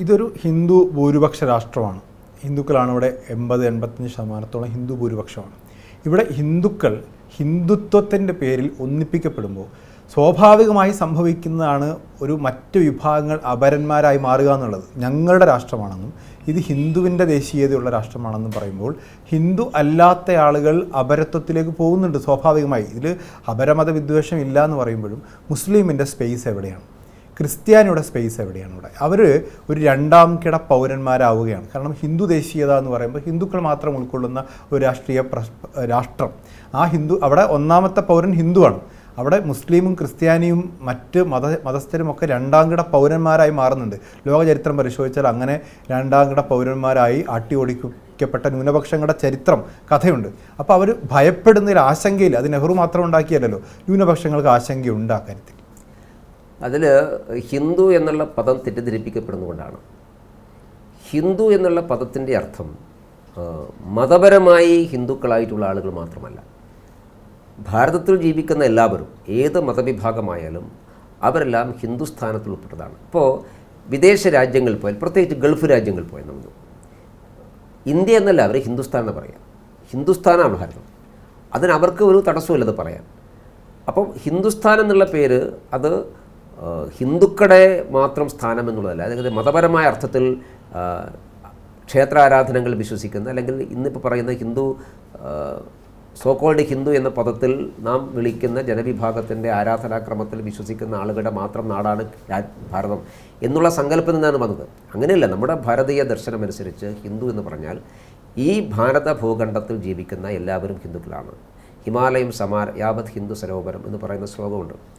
ഇതൊരു ഹിന്ദു ഭൂരിപക്ഷ രാഷ്ട്രമാണ്. ഹിന്ദുക്കളാണ് ഇവിടെ എൺപത് എൺപത്തഞ്ച് ശതമാനത്തോളം ഹിന്ദു ഭൂരിപക്ഷമാണ്. ഇവിടെ ഹിന്ദുക്കൾ ഹിന്ദുത്വത്തിന്റെ പേരിൽ ഒന്നിപ്പിക്കപ്പെടുമ്പോൾ സ്വാഭാവികമായി സംഭവിക്കുന്നതാണ് ഒരു മറ്റ് വിഭാഗങ്ങൾ അപരന്മാരായി മാറുക എന്നുള്ളത്. ഞങ്ങളുടെ രാഷ്ട്രമാണെന്നും ഇത് ഹിന്ദുവിന്റെ ദേശീയതയുള്ള രാഷ്ട്രമാണെന്നും പറയുമ്പോൾ ഹിന്ദു അല്ലാത്ത ആളുകൾ അപരത്വത്തിലേക്ക് പോകുന്നുണ്ട് സ്വാഭാവികമായി. ഇതിൽ അപരമത വിദ്വേഷം ഇല്ല എന്ന് പറയുമ്പോഴും മുസ്ലിമിന്റെ സ്പേസ് എവിടെയാണ്? ക്രിസ്ത്യാനിയുടെ സ്പേസ് എവിടെയാണ് ഇവിടെ? അവർ ഒരു രണ്ടാം കിട പൗരന്മാരാവുകയാണ്. കാരണം ഹിന്ദു ദേശീയത എന്ന് പറയുമ്പോൾ ഹിന്ദുക്കൾ മാത്രം ഉൾക്കൊള്ളുന്ന ഒരു രാഷ്ട്രീയ രാഷ്ട്രം. ആ ഹിന്ദു അവിടെ ഒന്നാമത്തെ പൗരൻ ഹിന്ദുവാണ് അവിടെ മുസ്ലിമും ക്രിസ്ത്യാനിയും മറ്റ് മത മതസ്ഥരും ഒക്കെ രണ്ടാം കിട പൗരന്മാരായി മാറുന്നുണ്ട്. ലോകചരിത്രം പരിശോധിച്ചാൽ അങ്ങനെ രണ്ടാം കിട പൗരന്മാരായി ആട്ടി ഓടിക്കപ്പെട്ട ന്യൂനപക്ഷങ്ങളുടെ ചരിത്രം കഥയുണ്ട്. അപ്പോൾ അവർ ഭയപ്പെടുന്നതിൽ ആശങ്കയിൽ അത് നെഹ്റു മാത്രം ഉണ്ടാക്കിയല്ലോ ന്യൂനപക്ഷങ്ങൾക്ക് ആശങ്കയുണ്ട് ആ കാര്യത്തിൽ. അതിൽ ഹിന്ദു എന്നുള്ള പദം തെറ്റിദ്ധരിപ്പിക്കപ്പെടുന്നതുകൊണ്ടാണ്. ഹിന്ദു എന്നുള്ള പദത്തിന്റെ അർത്ഥം മതപരമായി ഹിന്ദുക്കളായിട്ടുള്ള ആളുകൾ മാത്രമല്ല. ഭാരതത്തിൽ ജീവിക്കുന്ന എല്ലാവരും ഏത് മതവിഭാഗമായാലും അവരെല്ലാം ഹിന്ദുസ്ഥാനത്തിൽ ഉൾപ്പെട്ടതാണ്. ഇപ്പോൾ വിദേശ രാജ്യങ്ങളിൽ പോയാൽ പ്രത്യേകിച്ച് ഗൾഫ് രാജ്യങ്ങളിൽ പോയാൽ നമുക്ക് ഇന്ത്യ എന്നല്ല അവർ ഹിന്ദുസ്ഥാൻ എന്ന് പറയാം. ഹിന്ദുസ്ഥാനാണ് ഭാരതം. അതിന് അവർക്ക് ഒരു തടസ്സമില്ലത് പറയാൻ അപ്പം ഹിന്ദുസ്ഥാൻ എന്നുള്ള പേര് അത് ആ, ഹിന്ദുക്കളുടെ മാത്രം സ്ഥാനം എന്നുള്ളതല്ല അതായത് മതപരമായ അർത്ഥത്തിൽ ക്ഷേത്രാരാധനകൾ വിശ്വസിക്കുന്ന അല്ലെങ്കിൽ ഇന്നിപ്പോൾ പറയുന്ന ഹിന്ദു സോക്കോൾഡ് ഹിന്ദു എന്ന പദത്തിൽ നാം വിളിക്കുന്ന ജനവിഭാഗത്തിന്റെ ആരാധനാക്രമത്തിൽ വിശ്വസിക്കുന്ന ആളുകളുടെ മാത്രം നാടാണ് ഭാരതം എന്നുള്ള സങ്കല്പം നിന്നാണ് വന്നത്. അങ്ങനെയല്ല നമ്മുടെ ഭാരതീയ ദർശനമനുസരിച്ച് ഹിന്ദു എന്ന് പറഞ്ഞാൽ ഈ ഭാരത ഭൂഖണ്ഡത്തിൽ ജീവിക്കുന്ന എല്ലാവരും ഹിന്ദുക്കളാണ്. ഹിമാലയം സമാർ യാവത് ഹിന്ദു സരോവരം എന്ന് പറയുന്ന ശ്ലോകമുണ്ട്.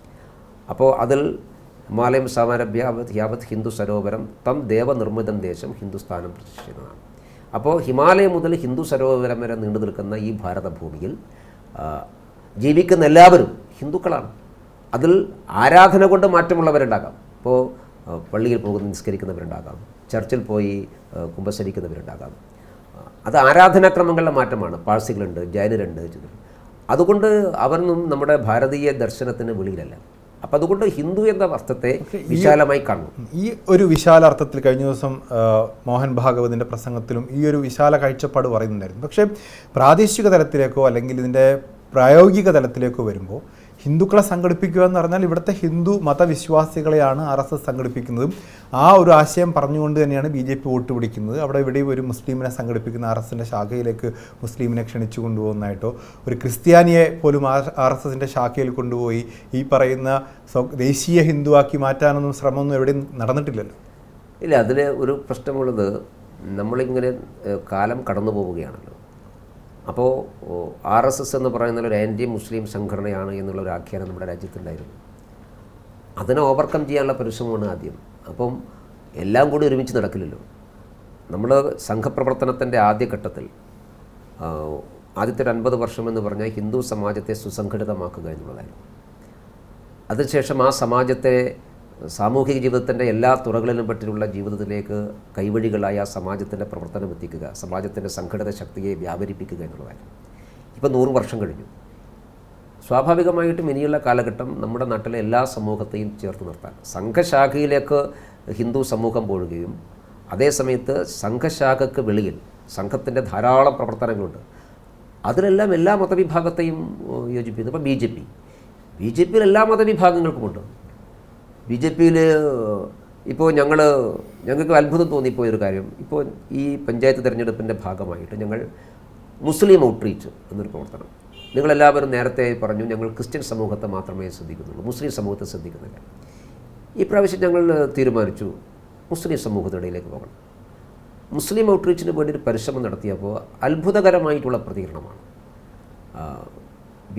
അപ്പോൾ അതിൽ ഹിമാലയം സമാരഭ്യ യാവത് യാവത് ഹിന്ദു സരോവരം തം ദേവനിർമ്മിതം ദേശം ഹിന്ദുസ്ഥാനം പ്രതിഷ്ഠിക്കുന്നതാണ് അപ്പോൾ ഹിമാലയം മുതൽ ഹിന്ദു സരോവരം വരെ നീണ്ടു നിൽക്കുന്ന ഈ ഭാരതഭൂമിയിൽ ജീവിക്കുന്ന എല്ലാവരും ഹിന്ദുക്കളാണ്. അതിൽ ആരാധന കൊണ്ട് മാറ്റമുള്ളവരുണ്ടാകാം. ഇപ്പോൾ പള്ളിയിൽ പോകുന്ന നിസ്കരിക്കുന്നവരുണ്ടാകാം ചർച്ചിൽ പോയി കുംഭസരിക്കുന്നവരുണ്ടാകാം അത് ആരാധനാക്രമങ്ങളുടെ മാറ്റമാണ്. പാഴ്സികളുണ്ട് ജൈനരുണ്ട്. അതുകൊണ്ട് അവരൊന്നും നമ്മുടെ ഭാരതീയ ദർശനത്തിന് വെളിയിലല്ല. അപ്പം അതുകൊണ്ട് ഹിന്ദു എന്ന വസ്ത്രത്തെ വിശാലമായി കാണുന്നു. ഈ ഒരു വിശാല അർത്ഥത്തിൽ കഴിഞ്ഞ ദിവസം മോഹൻ ഭാഗവതിന്റെ പ്രസംഗത്തിലും ഈ ഒരു വിശാല കാഴ്ചപ്പാട് പറയുന്നുണ്ടായിരുന്നു. പക്ഷേ പ്രാദേശിക തലത്തിലേക്കോ അല്ലെങ്കിൽ ഇതിന്റെ പ്രായോഗിക തലത്തിലേക്കോ വരുമ്പോൾ ഹിന്ദുക്കളെ സംഘടിപ്പിക്കുക എന്ന് പറഞ്ഞാൽ ഇവിടുത്തെ ഹിന്ദു മതവിശ്വാസികളെയാണ് ആർ എസ് എസ് സംഘടിപ്പിക്കുന്നതും. ആ ഒരു ആശയം പറഞ്ഞുകൊണ്ട് തന്നെയാണ് ബി ജെ പി വോട്ട് പിടിക്കുന്നത്. അവിടെ ഇവിടെയും ഒരു മുസ്ലിമിനെ സംഘടിപ്പിക്കുന്ന ആർ എസ് എസിന്റെ ശാഖയിലേക്ക് മുസ്ലിമിനെ ക്ഷണിച്ചു കൊണ്ടുപോകുന്നതായിട്ടോ ഒരു ക്രിസ്ത്യാനിയെ പോലും ആർ എസ് എസിന്റെ ശാഖയിൽ കൊണ്ടുപോയി ഈ പറയുന്ന ദേശീയ ഹിന്ദുവാക്കി മാറ്റാനൊന്നും ശ്രമമൊന്നും എവിടെയും നടന്നിട്ടില്ലല്ലോ. ഇല്ല അതിൽ ഒരു പ്രശ്നമുള്ളത് നമ്മളിങ്ങനെ കാലം കടന്നു പോവുകയാണല്ലോ അപ്പോൾ ആർ എസ് എസ് എന്ന് പറയുന്ന ഒരു ആന്റി മുസ്ലിം സംഘടനയാണ് എന്നുള്ള ഒരു ആഖ്യാനം നമ്മുടെ രാജ്യത്തുണ്ടായിരുന്നു. അതിനെ ഓവർകം ചെയ്യാനുള്ള പരിശ്രമമാണ് ആദ്യം. അപ്പം എല്ലാം കൂടി ഒരുമിച്ച് നടക്കില്ലല്ലോ. നമ്മൾ സംഘപ്രവർത്തനത്തിന്റെ ആദ്യഘട്ടത്തിൽ ആദ്യത്തെ ഒരു അൻപത് വർഷം എന്ന് പറഞ്ഞാൽ ഹിന്ദു സമാജത്തെ സുസംഘടിതമാക്കുക എന്നുള്ളതായിരുന്നു. അതിനുശേഷം ആ സമാജത്തെ സാമൂഹിക ജീവിതത്തിന്റെ എല്ലാ തുറകളിലും പറ്റിയുള്ള ജീവിതത്തിലേക്ക് കൈവഴികളായ സമാജത്തിന്റെ പ്രവർത്തനം എത്തിക്കുക സമാജത്തിന്റെ സംഘടിത ശക്തിയെ വ്യാപരിപ്പിക്കുക എന്നുള്ളതായിരുന്നു. ഇപ്പോൾ നൂറ് വർഷം കഴിഞ്ഞു. സ്വാഭാവികമായിട്ടും ഇനിയുള്ള കാലഘട്ടം നമ്മുടെ നാട്ടിലെ എല്ലാ സമൂഹത്തെയും ചേർത്ത് നിർത്താൻ. സംഘശാഖയിലേക്ക് ഹിന്ദു സമൂഹം പോഴുകയും അതേസമയത്ത് സംഘശാഖക്ക് വെളിയിൽ സംഘത്തിന്റെ ധാരാളം പ്രവർത്തനങ്ങളുണ്ട്. അതിലെല്ലാം എല്ലാ മതവിഭാഗത്തെയും യോജിപ്പിക്കുന്നു. ഇപ്പോൾ B J P. B J പിയിൽ എല്ലാ മതവിഭാഗങ്ങൾക്കുമുണ്ട്. ബി ജെ പിയിൽ ഇപ്പോൾ ഞങ്ങൾ ഞങ്ങൾക്ക് അത്ഭുതം തോന്നിപ്പോയൊരു കാര്യം. ഇപ്പോൾ ഈ പഞ്ചായത്ത് തിരഞ്ഞെടുപ്പിന്റെ ഭാഗമായിട്ട് ഞങ്ങൾ മുസ്ലിം ഔട്ട്റീച്ച് എന്നൊരു പ്രവർത്തനം. നിങ്ങളെല്ലാവരും നേരത്തെ പറഞ്ഞു ഞങ്ങൾ ക്രിസ്ത്യൻ സമൂഹത്തെ മാത്രമേ ശ്രദ്ധിക്കുന്നുള്ളൂ. മുസ്ലിം സമൂഹത്തെ ശ്രദ്ധിക്കുന്നില്ല. ഈ പ്രാവശ്യം ഞങ്ങൾ തീരുമാനിച്ചു മുസ്ലിം സമൂഹത്തിനിടയിലേക്ക് പോകണം. മുസ്ലിം ഔട്ട്റീച്ചിന് വേണ്ടി ഒരു പരിശ്രമം നടത്തിയപ്പോൾ അത്ഭുതകരമായിട്ടുള്ള പ്രതികരണമാണ്.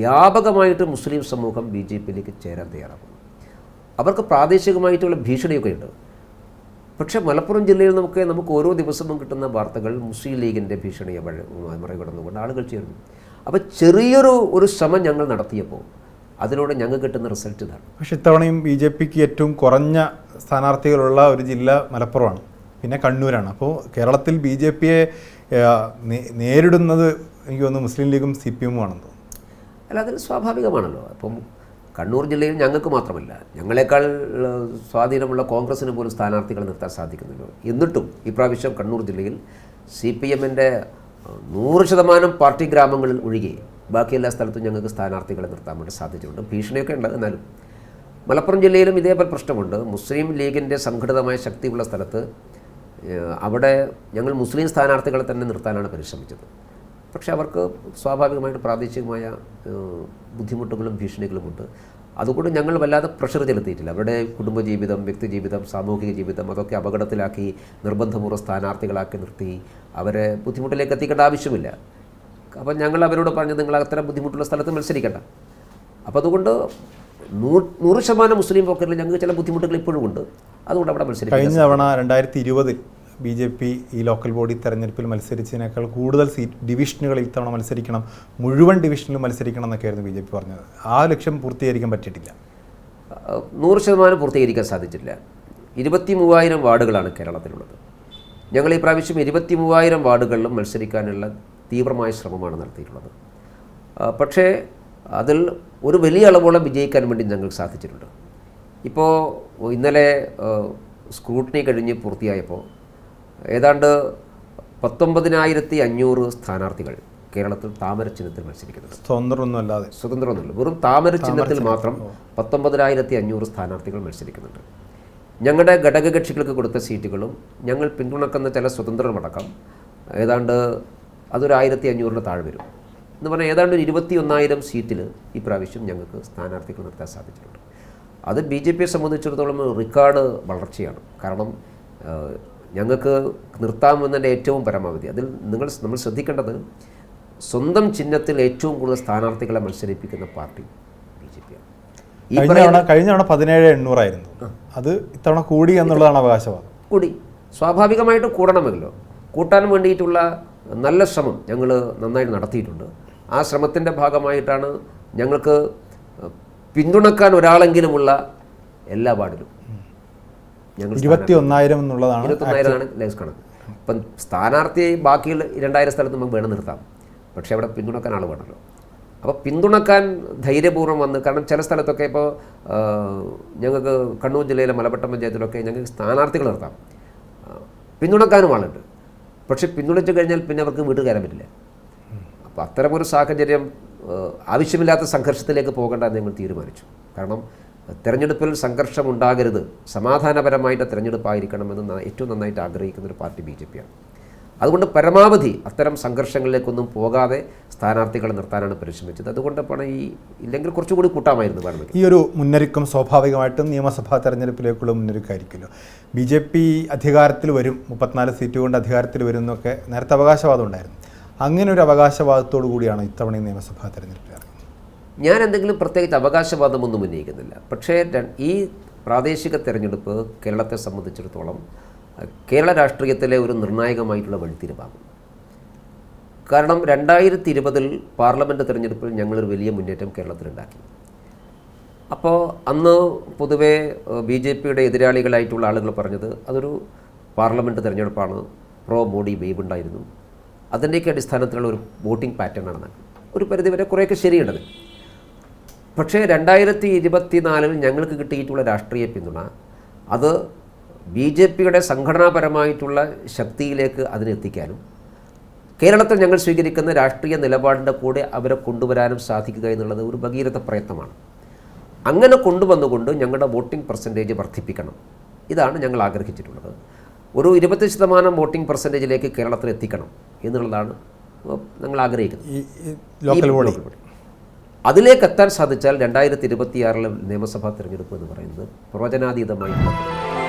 വ്യാപകമായിട്ട് മുസ്ലിം സമൂഹം ബി ജെ പിയിലേക്ക് ചേരാൻ തയ്യാറാകുന്നു. അവർക്ക് പ്രാദേശികമായിട്ടുള്ള ഭീഷണിയൊക്കെ ഉണ്ട് പക്ഷേ മലപ്പുറം ജില്ലയിൽ നമുക്ക് നമുക്ക് ഓരോ ദിവസവും കിട്ടുന്ന വാർത്തകൾ മുസ്ലിം ലീഗിന്റെ ഭീഷണിയെ വഴ മറികടന്നുകൊണ്ട് ആളുകൾ ചേർന്നു അപ്പോൾ ചെറിയൊരു ഒരു ശ്രമം ഞങ്ങൾ നടത്തിയപ്പോൾ അതിലൂടെ ഞങ്ങൾ കിട്ടുന്ന റിസൾട്ട് ഇതാണ്. പക്ഷെ ഇത്തവണയും ബി ജെ പിക്ക് ഏറ്റവും കുറഞ്ഞ സ്ഥാനാർത്ഥികളുള്ള ഒരു ജില്ല മലപ്പുറമാണ് പിന്നെ കണ്ണൂരാണ്. അപ്പോൾ കേരളത്തിൽ ബി ജെ പിയെ നേരിടുന്നത് എനിക്ക് തോന്നുന്നു മുസ്ലിം ലീഗും സി പി എമ്മും ആണെന്ന് അല്ല അതിൽ സ്വാഭാവികമാണല്ലോ. അപ്പം കണ്ണൂർ ജില്ലയിൽ ഞങ്ങൾക്ക് മാത്രമല്ല ഞങ്ങളെക്കാൾ സ്വാധീനമുള്ള കോൺഗ്രസിന് പോലും സ്ഥാനാർത്ഥികളെ നിർത്താൻ സാധിക്കുന്നില്ല. എന്നിട്ടും ഇപ്രാവശ്യം കണ്ണൂർ ജില്ലയിൽ സി പി എമ്മിന്റെ നൂറ് ശതമാനം പാർട്ടി ഗ്രാമങ്ങളിൽ ഒഴികെ ബാക്കി എല്ലാ സ്ഥലത്തും ഞങ്ങൾക്ക് സ്ഥാനാർത്ഥികളെ നിർത്താൻ വേണ്ടി സാധിച്ചിട്ടുണ്ട്. ഭീഷണിയൊക്കെ ഉണ്ട് എന്നാലും മലപ്പുറം ജില്ലയിലും ഇതേപോലെ പ്രശ്നമുണ്ട്. മുസ്ലിം ലീഗിന്റെ സംഘടിതമായ ശക്തിയുള്ള സ്ഥലത്ത് അവിടെ ഞങ്ങൾ മുസ്ലിം സ്ഥാനാർത്ഥികളെ തന്നെ നിർത്താനാണ് പരിശ്രമിച്ചത്. പക്ഷേ അവർക്ക് സ്വാഭാവികമായിട്ട് പ്രാദേശികമായ ബുദ്ധിമുട്ടുകളും ഭീഷണികളുമുണ്ട് അതുകൊണ്ട് ഞങ്ങൾ വല്ലാതെ പ്രഷർ ചെലുത്തിയിട്ടില്ല. അവരുടെ കുടുംബജീവിതം വ്യക്തിജീവിതം സാമൂഹിക ജീവിതം അതൊക്കെ അപകടത്തിലാക്കി നിർബന്ധപൂർവ സ്ഥാനാർത്ഥികളാക്കി നിർത്തി അവരെ ബുദ്ധിമുട്ടിലേക്ക് എത്തിക്കേണ്ട ആവശ്യമില്ല. അപ്പം ഞങ്ങൾ അവരോട് പറഞ്ഞു നിങ്ങൾ അത്തരം ബുദ്ധിമുട്ടുള്ള സ്ഥലത്ത് മത്സരിക്കണ്ട. അപ്പോൾ അതുകൊണ്ട് നൂറ് നൂറ് ശതമാനം മുസ്ലിം പോക്കറ്റിൽ ഞങ്ങൾക്ക് ചില ബുദ്ധിമുട്ടുകൾ ഇപ്പോഴും ഉണ്ട്. അതുകൊണ്ട് അവിടെ മത്സരിക്കും കഴിഞ്ഞ തവണ രണ്ടായിരത്തി ഇരുപതിൽ ബി ജെ പി ഈ ലോക്കൽ ബോഡി തെരഞ്ഞെടുപ്പിൽ മത്സരിച്ചതിനേക്കാൾ കൂടുതൽ സീറ്റ് ഡിവിഷനുകളിൽ തവണ മത്സരിക്കണം മുഴുവൻ ഡിവിഷനിലും മത്സരിക്കണം എന്നൊക്കെയായിരുന്നു ബി ജെ പി പറഞ്ഞത്. ആ ലക്ഷ്യം പൂർത്തീകരിക്കാൻ പറ്റിയിട്ടില്ല. നൂറ് ശതമാനം പൂർത്തീകരിക്കാൻ സാധിച്ചില്ല ഇരുപത്തി മൂവായിരം വാർഡുകളാണ് കേരളത്തിലുള്ളത്. ഞങ്ങൾ ഈ പ്രാവശ്യം ഇരുപത്തി മൂവായിരം വാർഡുകളിലും മത്സരിക്കാനുള്ള തീവ്രമായ ശ്രമമാണ് നടത്തിയിട്ടുള്ളത്. പക്ഷേ അതിൽ ഒരു വലിയ അളവോളം വിജയിക്കാൻ വേണ്ടി ഞങ്ങൾക്ക് സാധിച്ചിട്ടുണ്ട്. ഇപ്പോൾ ഇന്നലെ സ്ക്രൂട്ടിനി കഴിഞ്ഞ് പൂർത്തിയായപ്പോൾ ഏതാണ്ട് പത്തൊമ്പതിനായിരത്തി അഞ്ഞൂറ് സ്ഥാനാർത്ഥികൾ കേരളത്തിൽ താമര ചിഹ്നത്തിൽ മത്സരിക്കുന്നത്. സ്വതന്ത്രമൊന്നുമല്ലാതെ സ്വതന്ത്രമൊന്നുമില്ല വെറും താമര ചിഹ്നത്തിൽ മാത്രം പത്തൊമ്പതിനായിരത്തി അഞ്ഞൂറ് സ്ഥാനാർത്ഥികൾ മത്സരിക്കുന്നുണ്ട്. ഞങ്ങളുടെ ഘടകകക്ഷികൾക്ക് കൊടുത്ത സീറ്റുകളും ഞങ്ങൾ പിന്തുണക്കുന്ന ചില സ്വതന്ത്രമടക്കം ഏതാണ്ട് അതൊരു ആയിരത്തി അഞ്ഞൂറിന് താഴെ വരും. എന്ന് പറഞ്ഞാൽ ഏതാണ്ട് ഒരു ഇരുപത്തി ഒന്നായിരം സീറ്റിൽ ഈ പ്രാവശ്യം ഞങ്ങൾക്ക് സ്ഥാനാർത്ഥികൾ നിർത്താൻ സാധിച്ചിട്ടുണ്ട്. അത് ബി ജെ പിയെ സംബന്ധിച്ചിടത്തോളം റെക്കോർഡ് വളർച്ചയാണ്. കാരണം ഞങ്ങൾക്ക് നിർത്താമെന്നതിന്റെ ഏറ്റവും പരമാവധി. അതിൽ നിങ്ങൾ നമ്മൾ ശ്രദ്ധിക്കേണ്ടത് സ്വന്തം ചിഹ്നത്തിൽ ഏറ്റവും കൂടുതൽ സ്ഥാനാർത്ഥികളെ മത്സരിപ്പിക്കുന്ന പാർട്ടി ബി ജെ പിയാണ് കഴിഞ്ഞ തവണ കഴിഞ്ഞ തവണ പതിനേഴ് എണ്ണൂറായിരുന്നു. അത് ഇത്തവണ കൂടി എന്നുള്ളതാണ് അവകാശവാദം. കൂടി. സ്വാഭാവികമായിട്ട് കൂടണമല്ലോ. കൂട്ടാൻ വേണ്ടിയിട്ടുള്ള നല്ല ശ്രമം ഞങ്ങൾ നന്നായിട്ട് നടത്തിയിട്ടുണ്ട്. ആ ശ്രമത്തിന്റെ ഭാഗമായിട്ടാണ് ഞങ്ങൾക്ക് പിന്തുണക്കാൻ ഒരാളെങ്കിലുമുള്ള എല്ലാ വാർഡിലും ഞങ്ങൾ ഇരുപത്തി ഒന്നായിരം എന്നുള്ളതാണ് ഇരുപത്തൊന്നായിരമാണ് ലേസ് കണക്ക്. അപ്പം സ്ഥാനാർത്ഥിയെ ബാക്കിയുള്ള രണ്ടായിരം സ്ഥലത്ത് നമുക്ക് വേണം നിർത്താം. പക്ഷേ അവിടെ പിന്തുണക്കാൻ ആൾ വേണമല്ലോ. അപ്പോൾ പിന്തുണക്കാൻ ധൈര്യപൂർവം വന്ന് കാരണം ചില സ്ഥലത്തൊക്കെ ഇപ്പോൾ ഞങ്ങൾക്ക് കണ്ണൂർ ജില്ലയിലെ മലപ്പട്ടം പഞ്ചായത്തിലൊക്കെ ഞങ്ങൾക്ക് സ്ഥാനാർത്ഥികൾ നിർത്താം. പിന്തുണക്കാനും ആളുണ്ട്. പക്ഷേ പിന്തുണച്ചു കഴിഞ്ഞാൽ പിന്നെ അവർക്ക് വീട്ടിൽ കയറാൻ പറ്റില്ല. അപ്പോൾ അത്തരമൊരു സാഹചര്യം ആവശ്യമില്ലാത്ത സംഘർഷത്തിലേക്ക് പോകേണ്ട എന്ന് ഞങ്ങൾ തീരുമാനിച്ചു. കാരണം തെരഞ്ഞെടുപ്പിൽ സംഘർഷം ഉണ്ടാകരുത് സമാധാനപരമായിട്ട് തെരഞ്ഞെടുപ്പായിരിക്കണമെന്ന് ഏറ്റവും നന്നായിട്ട് ആഗ്രഹിക്കുന്ന ഒരു പാർട്ടി ബി ജെ പിയാണ്. അതുകൊണ്ട് പരമാവധി അത്തരം സംഘർഷങ്ങളിലേക്കൊന്നും പോകാതെ സ്ഥാനാർത്ഥികളെ നിർത്താനാണ് പരിശ്രമിച്ചത്. അതുകൊണ്ട് പണം ഈ ഇല്ലെങ്കിൽ കുറച്ചുകൂടി കൂട്ടാമായിരുന്നു പറഞ്ഞത് ഈ ഒരു മുന്നൊരുക്കം സ്വാഭാവികമായിട്ടും നിയമസഭാ തെരഞ്ഞെടുപ്പിലേക്കുള്ള മുന്നൊരുക്കമായിരിക്കുമല്ലോ ബി ജെ പി അധികാരത്തിൽ വരും മുപ്പത്തിനാല് സീറ്റ് കൊണ്ട് അധികാരത്തിൽ വരും എന്നൊക്കെ നേരത്തെ അവകാശവാദം ഉണ്ടായിരുന്നു. അങ്ങനെ ഒരു അവകാശവാദത്തോടു കൂടിയാണ് ഇത്തവണ നിയമസഭാ ഇറങ്ങുന്നത് ഞാൻ എന്തെങ്കിലും പ്രത്യേകിച്ച് അവകാശവാദമൊന്നും ഉന്നയിക്കുന്നില്ല. പക്ഷേ ഈ പ്രാദേശിക തെരഞ്ഞെടുപ്പ് കേരളത്തെ സംബന്ധിച്ചിടത്തോളം കേരള രാഷ്ട്രീയത്തിലെ ഒരു നിർണായകമായിട്ടുള്ള വഴിത്തിരിവാകും. കാരണം രണ്ടായിരത്തി ഇരുപതിൽ പാർലമെന്റ് തെരഞ്ഞെടുപ്പിൽ ഞങ്ങളൊരു വലിയ മുന്നേറ്റം കേരളത്തിലുണ്ടാക്കി. അപ്പോൾ അന്ന് പൊതുവേ ബി ജെ പിയുടെ എതിരാളികളായിട്ടുള്ള ആളുകൾ പറഞ്ഞത് അതൊരു പാർലമെന്റ് തിരഞ്ഞെടുപ്പാണ് പ്രോ മോഡി വേവ് ഉണ്ടായിരുന്നു. അതിന്റെയൊക്കെ അടിസ്ഥാനത്തിലുള്ള ഒരു വോട്ടിംഗ് പാറ്റേൺ ആണ് ഒരു പരിധിവരെ കുറേയൊക്കെ ശരിയുണ്ടത്. പക്ഷേ രണ്ടായിരത്തി ഇരുപത്തിനാലിൽ ഞങ്ങൾക്ക് കിട്ടിയിട്ടുള്ള രാഷ്ട്രീയ പിന്തുണ അത് ബി ജെ പിയുടെ സംഘടനാപരമായിട്ടുള്ള ശക്തിയിലേക്ക് അതിനെത്തിക്കാനും കേരളത്തിൽ ഞങ്ങൾ സ്വീകരിക്കുന്ന രാഷ്ട്രീയ നിലപാടിന്റെ കൂടെ അവരെ കൊണ്ടുവരാനും സാധിക്കുക എന്നുള്ളത് ഒരു ഭഗീരഥ പ്രയത്നമാണ്. അങ്ങനെ കൊണ്ടുവന്നുകൊണ്ട് ഞങ്ങളുടെ വോട്ടിംഗ് പെർസെന്റേജ് വർദ്ധിപ്പിക്കണം. ഇതാണ് ഞങ്ങൾ ആഗ്രഹിച്ചിട്ടുള്ളത്. ഒരു ഇരുപത്തി ശതമാനം വോട്ടിംഗ് പെർസെന്റേജിലേക്ക് കേരളത്തിൽ എത്തിക്കണം എന്നുള്ളതാണ് ഞങ്ങൾ ആഗ്രഹിക്കുന്നത്. അതിലേക്ക് എത്താൻ സാധിച്ചാൽ രണ്ടായിരത്തി ഇരുപത്തിയാറിലെ നിയമസഭാ തിരഞ്ഞെടുപ്പ് എന്ന് പറയുന്നത് പ്രവചനാതീതമായിട്ടുള്ള